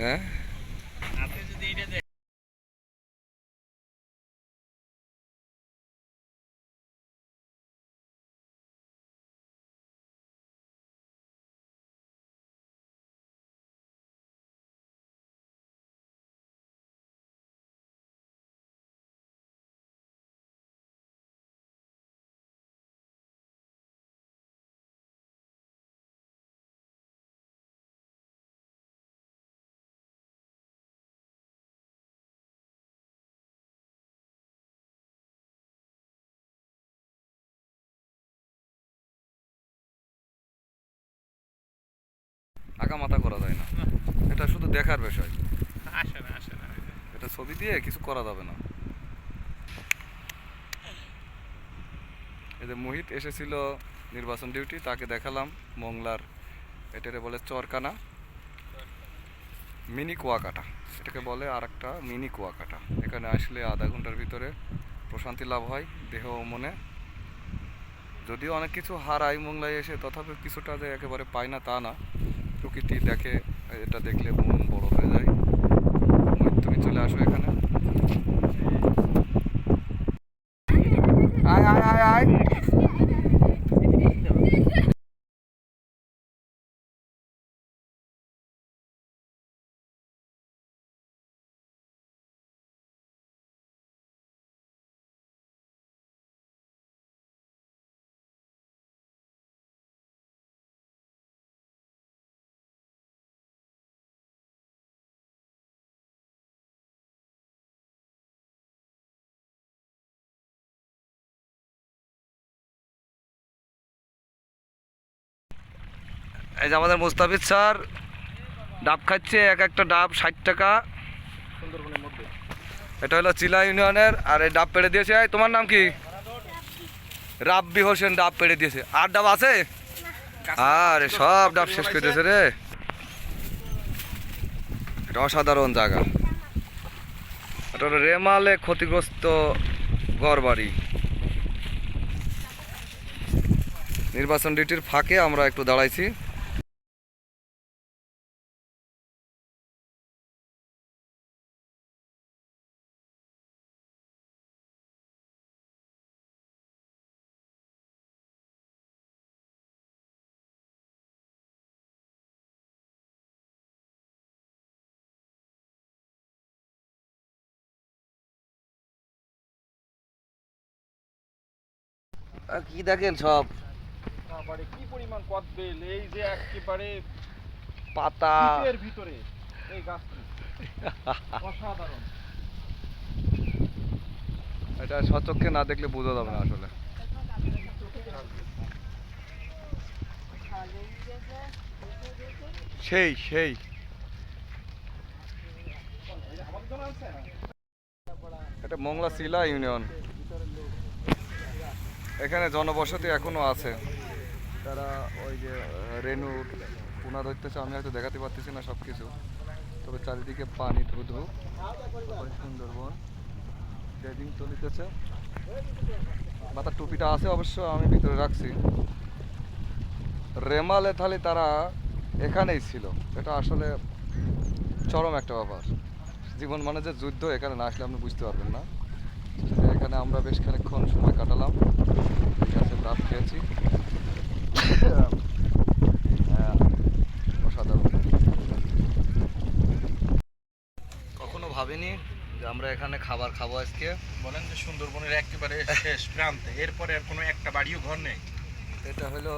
হ্যাঁ আগা মাথা করা যায় না। এটা শুধু দেখার বিষয়। আসে না আসে না। এটা ছবি দিয়ে কিছু করা যাবে না। এই যে মোহিত এসেছিল নির্বাচন ডিউটি তাকে দেখালাম মংলার এটারে বলে চরকানা। মিনি কুয়াকাটা এটাকে বলে আর একটা মিনি কুয়াকাটা। এখানে আসলে আধা ঘণ্টার ভিতরে প্রশান্তি লাভ হয় দেহ ও মনে। যদিও অনেক কিছু হারাই মোংলায় এসে তথাপি কিছুটা যে একেবারে পায় না তা না। প্রকৃতি দেখে এটা দেখলে মন বড় হয়ে যায়। তুমি চলে আসো এখানে। এই যে আমাদের মুস্তাফিজ স্যার, ডাব খাচ্ছে, এক একটা ডাব ষাট টাকা। এটা হলো চিলা ইউনিয়নের, আর এই ডাব পেড়ে দিয়েছে। তোমার নাম কি? রাব্বি হোসেন ডাব পেড়ে দিয়েছে। আর ডাব আছে? আরে, সব ডাব শেষ করে দিয়েছে রে। এটা অসাধারণ জায়গা। এটা রেমালে ক্ষতিগ্রস্ত ঘর বাড়ি নির্বাচন ডিউটির ফাঁকে আমরা একটু দাঁড়াইছি। কি দেখেন সব? বাবারে কি পরিমাণ কদবেল এই যে একেবারে পাতা। শীতের ভিতরে এই গাছটি। অসাধারণ। এটা সচক্ষে না দেখলে বোঝা যাবে না আসলে। সেই সেই। এটা মংলা শিলা ইউনিয়ন। এখানে জনবসতি এখনও আছে। তারা ওই যে রেণুর পোনা ধরতেছে, আমি হয়তো দেখাতে পারতেছি না সব কিছু তবে চারিদিকে পানি ধুধু তারপরে সুন্দরবন। ড্রাইভিং চলিতেছে মাথার টুপিটা আছে অবশ্য, আমি ভিতরে রাখছি। রেমালে থালি তারা এখানেই ছিল। এটা আসলে চরম একটা ব্যাপার। জীবন মানে যে যুদ্ধ, এখানে না আসলে আপনি বুঝতে পারবেন না। এখানে আমরা বেশ খানিকক্ষণ সময় কাটালাম। গাছের ডাব খেয়েছি। হ্যাঁ, অসাধারণ। কখনো ভাবিনি যে আমরা এখানে খাবার খাব আজকে। বলেন যে সুন্দরবনের একেবারে শেষ প্রান্তে। এরপরে আর কোনো একটা বাড়িও ঘর নেই। এটা হলো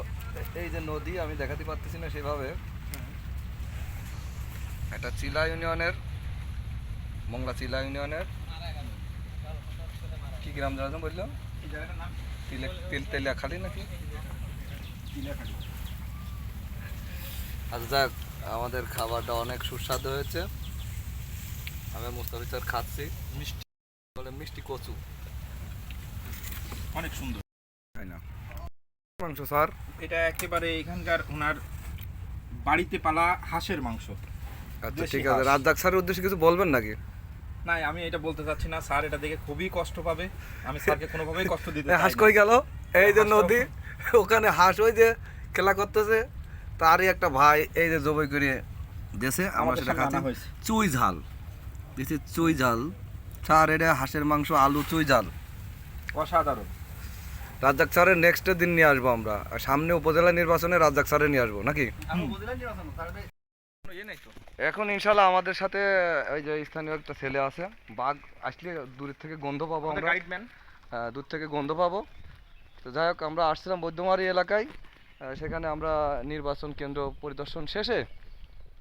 এই যে নদী আমি দেখাতে পারতেছি না সেভাবে। এটা চিলা ইউনিয়নের মংলা চিলা ইউনিয়নের। কি গ্রাম জানা বলল? এই জায়গাটার তিলে খালি নাকি? আচ্ছা যাক আমাদের খাবারটা অনেক সুস্বাদু হয়েছে। আমি মুস্তাফিজ স্যার খাচ্ছি। মিষ্টি বলে মিষ্টি কচু। অনেক সুন্দর। তাই না? মাংস স্যার? এটা একেবারে এখানকার ওনার বাড়িতে পালা হাঁসের মাংস। আচ্ছা ঠিক আছে। রাজ্জাক স্যারের উদ্দেশ্যে কিছু বলবেন নাকি? না আমি এটা বলতে চাচ্ছি না। স্যার এটা দেখে খুবই কষ্ট পাবে। আমি স্যারকে কোনোভাবেই কষ্ট দিতে হাঁস কই গেল? এই যে নদী ওখানে হাঁস ওই যে খেলা করতেছে তারই একটা ভাই এই যে জবই করে দেশে আমরা সেটা খাচ্ছি। চুই ঝাল দিস চুই ঝাল। স্যার এটা হাঁসের মাংস আলু চুই ঝাল। অসাধারণ। রাজ্জাক স্যারের নেক্সট দিন নিয়ে আসব আমরা। সামনে উপজেলা নির্বাচনে রাজ্জাক স্যারের নিয়ে আসব নাকি? এখন ইনশাল্লাহ আমাদের সাথে ওই যে স্থানীয় একটা ছেলে আছে বাঘ আসলে দূরের থেকে গন্ধ পাবো আমরা। হ্যাঁ, দূর থেকে গন্ধ পাবো। তো যাই হোক আমরা আসছিলাম বৈদ্যমারি এলাকায় সেখানে আমরা নির্বাচন কেন্দ্র পরিদর্শন শেষে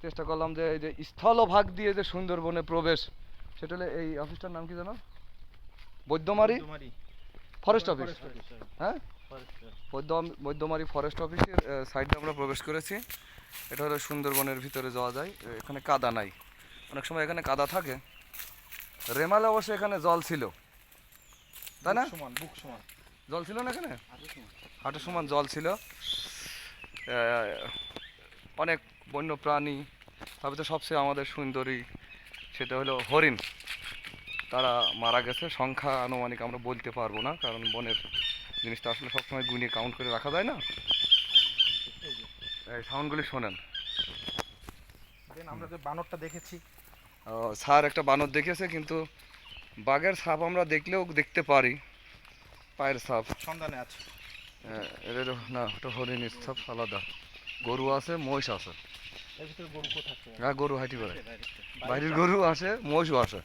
চেষ্টা করলাম যে এই যে স্থলভাগ দিয়ে যে সুন্দরবনে প্রবেশ সেটা হলো এই অফিসটার নাম কি জানো বৈদ্যমারি? ফরেস্ট অফিস হ্যাঁ? বৈদ্য বৈদ্যমারি ফরেস্ট অফিসের সাইডে আমরা প্রবেশ করেছি। এটা হলো সুন্দরবনের ভিতরে যাওয়া যায় এখানে কাদা নাই। অনেক সময় এখানে কাদা থাকে। রেমালে অবশ্য এখানে জল ছিল। তাই না? সমান বুক সমান। জল ছিল না এখানে? হাঁটু সমান। জল ছিল। অনেক বন্য প্রাণী তবে তো সবচেয়ে আমাদের সুন্দরী সেটা হলো হরিণ। তারা মারা গেছে। সংখ্যা আনুমানিক আমরা বলতে পারব না কারণ বনের জিনিসটা আসলে সবসময় গুনিয়ে কাউন্ট করে রাখা যায় না। এই সাউন্ডগুলি শোনেন। দেন আমরা যে বানরটা দেখেছি। স্যার একটা বানর দেখেছে কিন্তু বাঘের ছাপ আমরা দেখলেও দেখতে পারি। পায়ের ছাপ সন্ধানে আছে। এদের না ওটা হরিণের ছাপ আলাদা। গরু আছে মহিষ আছে। হ্যাঁ গরু হাইটি করে বাইরের গরু আসে মহিষও আসে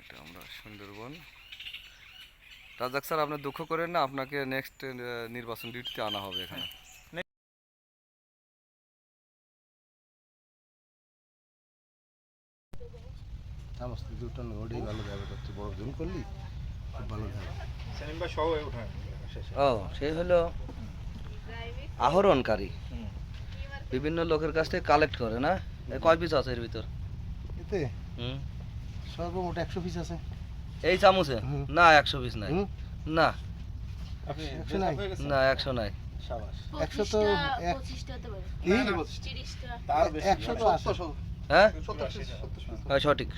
এটা আমরা সুন্দরবন। রাজাক স্যার আপনি দুঃখ করেন না আপনাকে নেক্সট নির্বাচন ডিউটিতে আনা হবে এখানে। সমস্ত দুটো ওটাই ভালো যাবে করছে বড় জুম করলি? খুব ভালো যাবে। ও সে হলো আহরণকারী। বিভিন্ন লোকের কাছ থেকে কালেক্ট করে না? কয় পিস আছে এর ভিতর? এতে? হুম। সর্বমোট একশো পিস আছে। এই চামচে? হুম। না একশো পিস নাই। না। একশো নাই? না একশো নাই। একশো তো এক- পঁচিশটা হতে পারে। কি? তিরিশটা। তার বেশি একশো তো হ্যাঁ। হ্যাঁ সঠিক।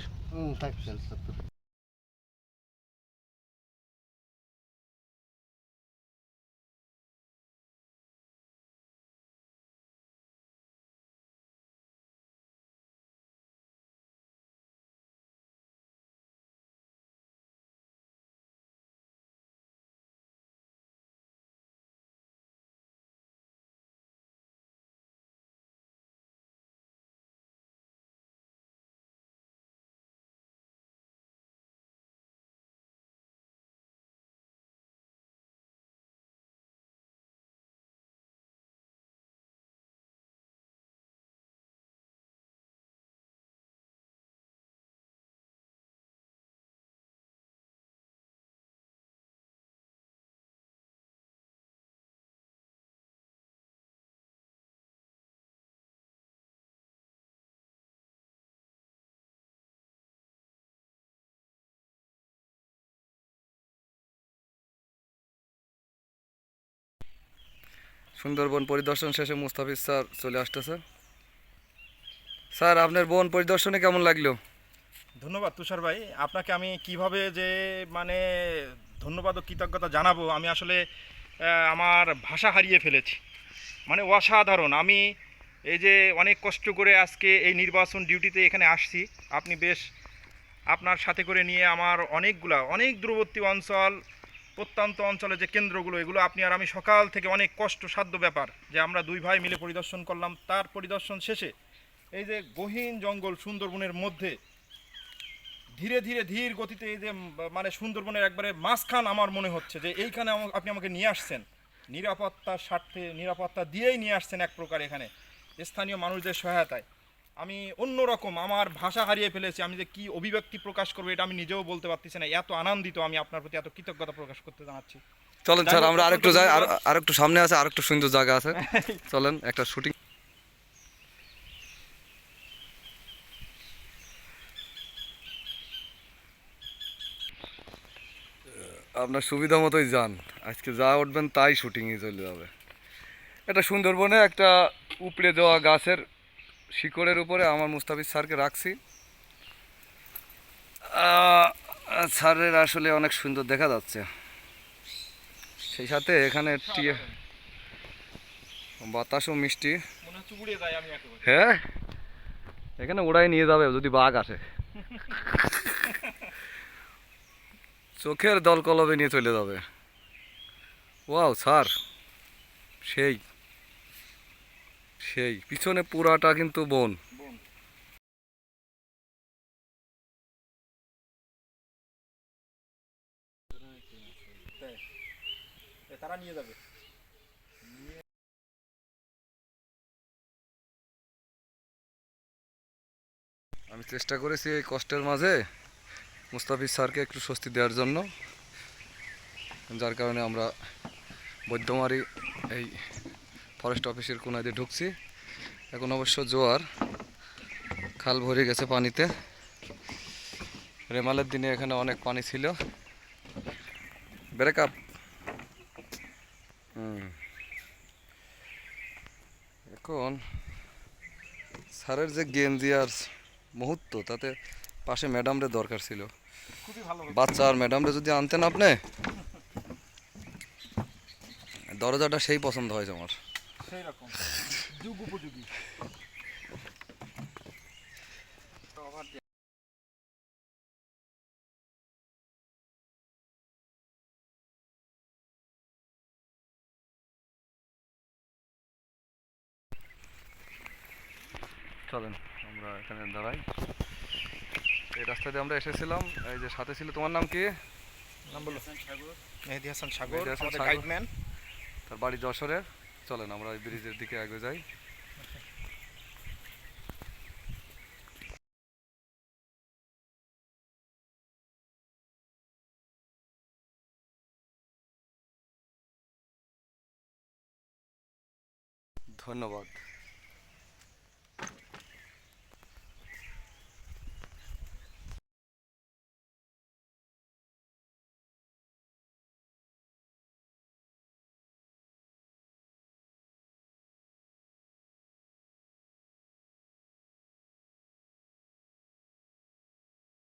সুন্দরবন পরিদর্শন শেষে মুস্তাফিজ স্যার চলে আসতেছে। স্যার, আপনার বন পরিদর্শনে কেমন লাগল? ধন্যবাদ তুষার ভাই। আপনাকে আমি কীভাবে যে মানে ধন্যবাদ ও কৃতজ্ঞতা জানাব, আমি আসলে আমার ভাষা হারিয়ে ফেলেছি। মানে অসাধারণ। আমি এই যে, অনেক কষ্ট করে আজকে এই নির্বাচন ডিউটিতে এখানে আসছি। আপনি বেশ আপনার সাথে করে নিয়ে আমার অনেকগুলা, অনেক দূরবর্তী অঞ্চল প্রত্যন্ত অঞ্চলে যে কেন্দ্রগুলো, এগুলো আপনি আর আমি সকাল থেকে অনেক কষ্টসাধ্য ব্যাপার যে আমরা দুই ভাই মিলে পরিদর্শন করলাম। তার পরিদর্শন শেষে এই যে গহীন জঙ্গল সুন্দরবনের মধ্যে ধীরে ধীরে ধীর গতিতে এই যে মানে সুন্দরবনের একবারে মাঝখান আমার মনে হচ্ছে যে এইখানে আপনি আমাকে নিয়ে আসছেন। নিরাপত্তার স্বার্থে, নিরাপত্তা দিয়েই নিয়ে আসছেন এক প্রকার এখানে। স্থানীয় মানুষদের সহায়তায়। আমি অন্যরকম আমার ভাষা হারিয়ে ফেলেছি আমি যে কি অভিব্যক্তি প্রকাশ করব এটা আমি নিজেও বলতে পারতেছি না এত আনন্দিত আমি আপনার প্রতি এত কৃতজ্ঞতা প্রকাশ করতে জানাচ্ছি। চলেন স্যার আমরা আরেকটু যাই আর। আরেকটু সামনে আছে আরেকটু সুন্দর জায়গা আছে। চলেন একটা শুটিং আপনার সুবিধা মতোই যান। আজকে যা উঠবেন তাই শুটিংয়ে চলে যাবে। এটা সুন্দরবনে একটা উপড়ে দেওয়া গাছের শিকড়ের উপরে আমার মুস্তাফিজ স্যারকে রাখছি। স্যারের আসলে অনেক সুন্দর দেখা যাচ্ছে। সেই সাথে এখানে টি- বাতাসও মিষ্টি। হ্যাঁ? এখানে ওড়াই নিয়ে যাবে যদি বাঘ আসে। চোখের দল কলবে নিয়ে চলে যাবে। Wow sir. সেই। সেই, পিছনে পুরাটা কিন্তু বন। আমি চেষ্টা করেছি এই কষ্টের মাঝে মুস্তাফিজ স্যারকে একটু স্বস্তি দেওয়ার জন্য, যার কারণে আমরা বৈদ্যমারি এই ফরেস্ট অফিসের কোনায় দিয়ে ঢুকছি। এখন অবশ্য জোয়ার খাল ভরে গেছে পানিতে। রেমালের দিনে এখানে অনেক পানি ছিল। Break up. হুম। এখন স্যারের যে গেঞ্জি আর মুহূর্ত তাতে পাশে ম্যাডামরে দরকার ছিল। বাচ্চা আর ম্যাডামরে যদি আনতেন আপনি দরজাটা সেই পছন্দ হয়েছে আমার। সেই রকম যুগ উপযোগী। চলেন আমরা এখানে দাঁড়াই। এই রাস্তা দিয়ে আমরা এসেছিলাম। এই যে সাথে ছিল তোমার নাম কি? নাম বলো। মেহেদি হাসান সাগর। মেহেদী হাসান সাগর। গাইডম্যান তার বাড়ি যশোরের। চলেন আমরা ওই ব্রিজের দিকে আগে যাই। ধন্যবাদ।